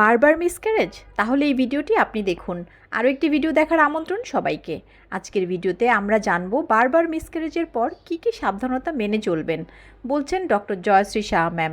বারবার মিসক্যারেজ তাহলে এই ভিডিওটি আপনি দেখুন। আরও একটি ভিডিও দেখার আমন্ত্রণ সবাইকে। আজকের ভিডিওতে আমরা জানব বারবার মিসক্যারেজের পর কি কি সাবধানতা মেনে চলবেন। বলছেন ডক্টর জয়শ্রী শাহ ম্যাম।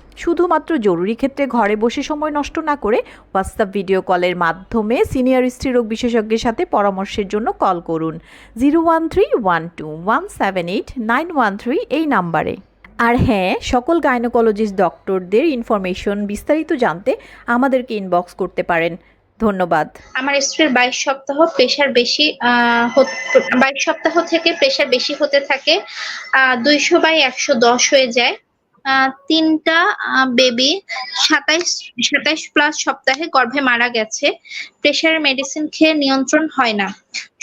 শুধুমাত্র জরুরি ক্ষেত্রে ঘরে বসে সময় নষ্ট না করে হোয়াটসঅ্যাপ ভিডিও কলের মাধ্যমে সিনিয়র স্ত্রীরোগ বিশেষজ্ঞের সাথে পরামর্শের জন্য কল করুন। Zero one three one two one seven eight nine one three এই নাম্বারে। আর হ্যাঁ সকল গাইনোকোলজিস্ট ডক্টরদের ইনফরমেশন বিস্তারিত জানতে আমাদেরকে ইনবক্স করতে পারেন। ধন্যবাদ। আমার স্ত্রীর বাইশ সপ্তাহ প্রেশার বেশি বাইশ সপ্তাহ থেকে প্রেশার বেশি হতে থাকে দুইশো বাই একশো দশ হয়ে যায়। তিনটা বেবি সাতাইশ সাতাইশ প্লাস সপ্তাহে গর্ভে মারা গেছে। প্রেশারের মেডিসিন খেয়ে নিয়ন্ত্রণ হয় না।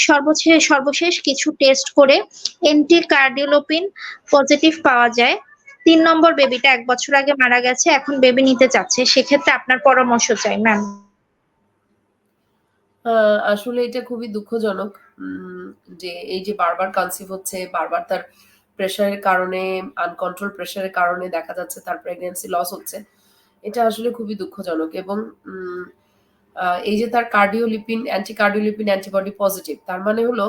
সর্বশেষ সর্বশেষ কিছু টেস্ট করে এন্টি কার্ডিওলোপিন পজিটিভ পাওয়া যায়। তিন নম্বর বেবিটা এক বছর আগে মারা গেছে, এখন বেবি নিতে চাচ্ছে। সেক্ষেত্রে আপনার পরামর্শ চাই ম্যাম আসলে এটা খুবই দুঃখজনক যে এই যে বারবার কনসিভ হচ্ছে, বারবার তার প্রেশারের কারণে আনকন্ট্রোল প্রেশারের কারণে দেখা যাচ্ছে তার প্রেগনেন্সি লস হচ্ছে। এটা আসলে খুবই দুঃখজনক এবং এই যে তার cardiolipin anti cardiolipin antibody positive তার মানে হলো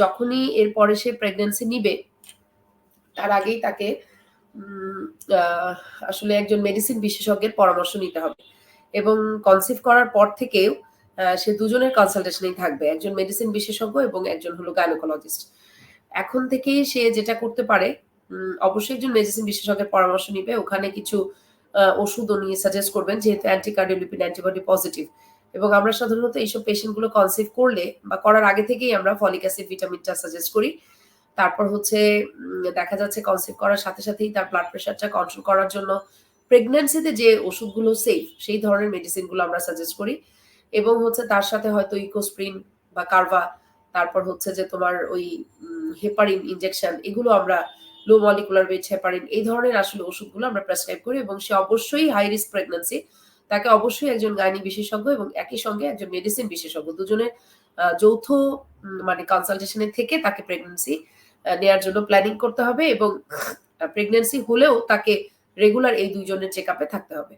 যখনই এরপরে সে প্রেগনেন্সি নিবে, তার আগেই তাকে আসলে একজন মেডিসিন বিশেষজ্ঞের পরামর্শ নিতে হবে এবং কনসিভ করার পর থেকেও সে দুজনের কনসালটেশনেই থাকবে, একজন মেডিসিন বিশেষজ্ঞ এবং একজন হলো গাইনোকোলজিস্ট এখন থেকেই সে যেটা করতে পারে অবশ্যই একজন মেডিসিন বিশেষজ্ঞের পরামর্শ নিবে। ওখানে কিছু ওষুধ উনি সাজেস্ট করবেন, যেহেতু অ্যান্টিকার্ডিওলিপিন অ্যান্টিবডি পজিটিভ এবং আমরা সাধারণত এইসব পেশেন্টগুলো কনসিভ করলে বা করার আগে থেকেই আমরা ফলিক অ্যাসিড, ভিটামিনটা সাজেস্ট করি। তারপর হচ্ছে দেখা যাচ্ছে কনসিভ করার সাথে সাথেই তার ব্লাড প্রেশারটা কন্ট্রোল করার জন্য প্রেগন্যান্সিতে যে ওষুধগুলো সেফ সেই ধরনের মেডিসিনগুলো আমরা সাজেস্ট করি। এবং হচ্ছে তার সাথে হয়তো ইকোস্প্রিন বা কার্ভা, তারপর হচ্ছে যে তোমার ওই হেপারিন ইনজেকশন এগুলো আমরা লো মলিকুলার ওয়েট হেপারিন এই ধরনের আসলে ওষুধগুলো আমরা প্রেসক্রাইব করি এবং সে অবশ্যই হাই রিস্ক প্রেগন্যান্সি তাকে অবশ্যই একজন গাইনি বিশেষজ্ঞ এবং একই সঙ্গে একজন মেডিসিন বিশেষজ্ঞ, দুজনের যৌথ মানে কনসালটেশনে থেকে তাকে প্রেগন্যান্সি নেয়ার জন্য প্ল্যানিং করতে হবে এবং প্রেগন্যান্সি হলেও তাকে রেগুলার এই দুইজনের চেক আপে থাকতে হবে।